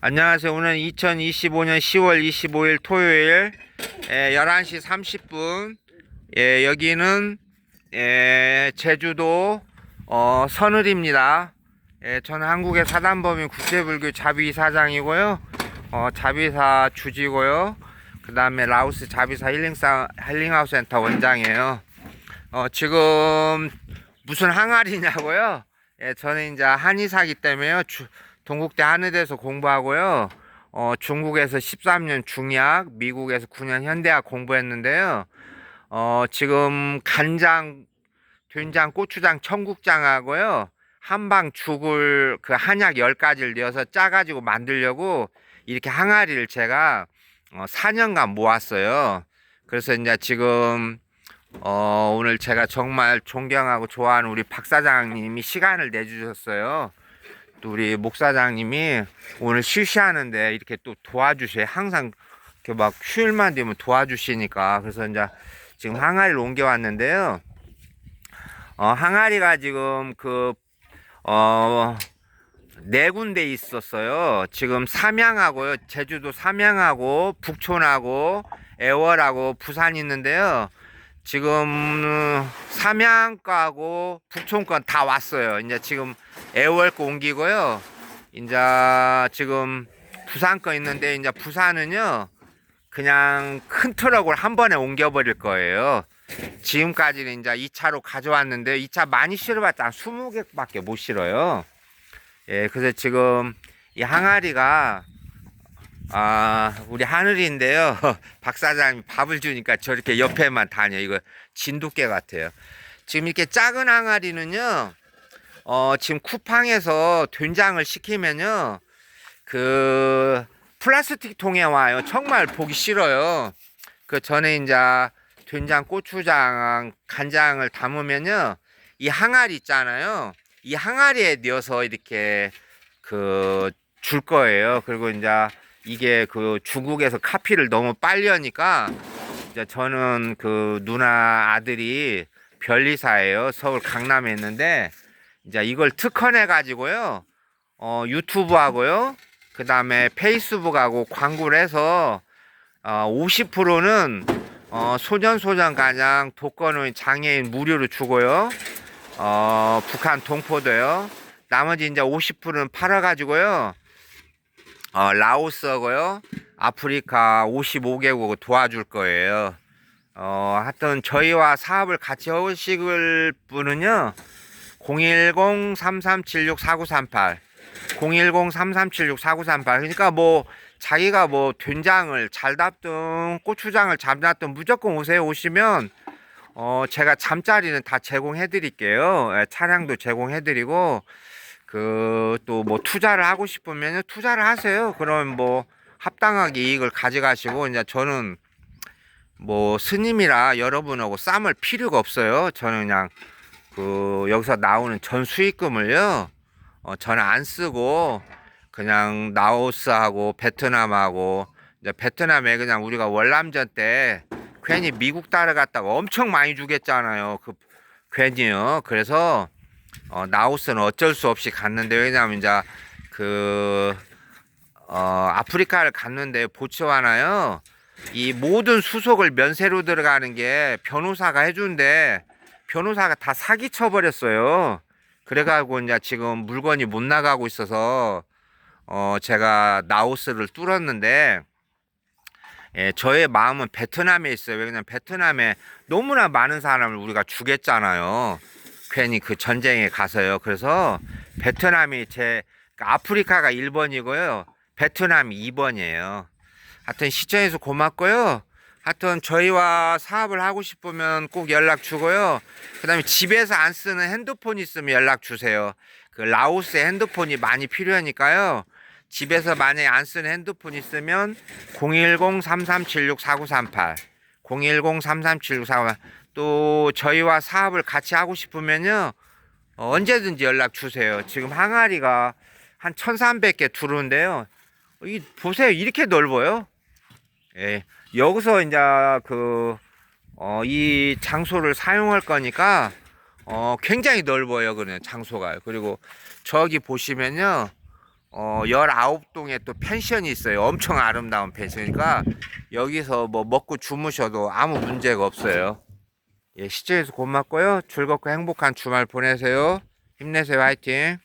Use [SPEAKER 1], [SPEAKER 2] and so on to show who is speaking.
[SPEAKER 1] 안녕하세요. 오늘 2025년 10월 25일 토요일 에, 11시 30분. 예, 여기는 예, 제주도 어, 선을입니다. 예, 저는 한국의 사단법인 국제불교 자비사장이고요. 어, 자비사 주지고요. 그 다음에 라오스 자비사 힐링사, 힐링하우스 센터 원장이에요. 어, 지금 무슨 항아리냐고요? 예, 저는 이제 한의사기 때문에요. 주, 동국대 한의대에서 공부하고요. 어, 중국에서 13년 중약, 미국에서 9년 현대학 공부했는데요. 어, 지금 간장, 된장, 고추장, 청국장하고요. 한방 죽을 그 한약 10가지를 넣어서 짜가지고 만들려고 이렇게 항아리를 제가 어, 4년간 모았어요. 그래서 이제 지금 어, 오늘 제가 정말 존경하고 좋아하는 우리 박 사장님이 시간을 내주셨어요. 또 우리 목사장님이 오늘 실시하는데 이렇게 또 도와주셔요. 항상 이렇게 막 휴일만 되면 도와주시니까. 그래서 이제 지금 항아리를 옮겨왔는데요. 어, 항아리가 지금 그, 어, 네 군데 있었어요. 지금 삼양하고요. 제주도 삼양하고 북촌하고 애월하고 부산 있는데요. 지금 삼양과하고 북촌권 다 왔어요. 이제 지금 애월 거 옮기고요. 이제 지금 부산 거 있는데 이제 부산은요. 그냥 큰 트럭을 한 번에 옮겨버릴 거예요. 지금까지는 이제 2차로 가져왔는데 2차 많이 실어봤자 20개밖에 못 실어요. 예, 그래서 지금 이 항아리가 아, 우리 하늘인데요. 박 사장님이 밥을 주니까 저렇게 옆에만 다녀. 이거 진돗개 같아요. 지금 이렇게 작은 항아리는요. 어, 지금 쿠팡에서 된장을 시키면요. 그 플라스틱 통에 와요. 정말 보기 싫어요. 그 전에 이제 된장, 고추장, 간장을 담으면요. 이 항아리 있잖아요. 이 항아리에 넣어서 이렇게 그 줄 거예요. 그리고 이제 이게 그 중국에서 카피를 너무 빨리 하니까 이제 저는 그 누나 아들이 변리사예요. 서울 강남에 있는데 이제 이걸 특허내 가지고요. 어 유튜브하고요. 그다음에 페이스북하고 광고를 해서 어 50%는 어 소년 소년 가장 독거노인 장애인 무료로 주고요. 어 북한 동포도요. 나머지 이제 50%는 팔아 가지고요. 어, 라오스하고요. 아프리카 55개국 도와줄 거예요. 어, 하여튼 저희와 사업을 같이 하실 분은요. 010-3376-4938 010-3376-4938 그러니까 뭐 자기가 뭐 된장을 잘 답든 고추장을 잘 답든 무조건 오세요 오시면 어 제가 잠자리는 다 제공해 드릴게요 예, 차량도 제공해 드리고 그 또 뭐 투자를 하고 싶으면 투자를 하세요. 그러면 뭐 합당하게 이익을 가져가시고 이제 저는 뭐 스님이라 여러분하고 싸울 필요가 없어요. 저는 그냥 그 여기서 나오는 전 수익금을요. 어 저는 안 쓰고 그냥 라오스하고 베트남하고 이제 베트남에 그냥 우리가 월남전 때 괜히 미국 따라갔다가 엄청 많이 주겠잖아요. 그 괜히요. 그래서 어, 라오스는 어쩔 수 없이 갔는데 왜냐하면 이제 그 어, 아프리카를 갔는데 보츠와나요. 이 모든 수속을 면세로 들어가는 게 변호사가 해준데 변호사가 다 사기 쳐버렸어요. 그래가지고 이제 지금 물건이 못 나가고 있어서 어 제가 라오스를 뚫었는데 예, 저의 마음은 베트남에 있어요. 왜냐면 베트남에 너무나 많은 사람을 우리가 죽였잖아요. 괜히 그 전쟁에 가서요. 그래서 베트남이 제 그러니까 아프리카가 1번이고요. 베트남이 2번이에요. 하여튼 시청해서 고맙고요. 하여튼 저희와 사업을 하고 싶으면 꼭 연락 주고요. 그 다음에 집에서 안 쓰는 핸드폰 있으면 연락 주세요. 그 라오스에 핸드폰이 많이 필요하니까요. 집에서 만약에 안 쓰는 핸드폰 있으면 010-3376-4938 010-3376-4938또 저희와 사업을 같이 하고 싶으면요 어, 언제든지 연락 주세요. 지금 항아리가 한 1,300개 들어오는데요. 이 보세요. 이렇게 넓어요. 예. 여기서 이제 그, 어, 이 장소를 사용할 거니까, 어, 굉장히 넓어요. 그냥 장소가. 그리고 저기 보시면요. 어, 19동에 또 펜션이 있어요. 엄청 아름다운 펜션이니까 여기서 뭐 먹고 주무셔도 아무 문제가 없어요. 예, 시청해주셔서 고맙고요. 즐겁고 행복한 주말 보내세요. 힘내세요. 화이팅.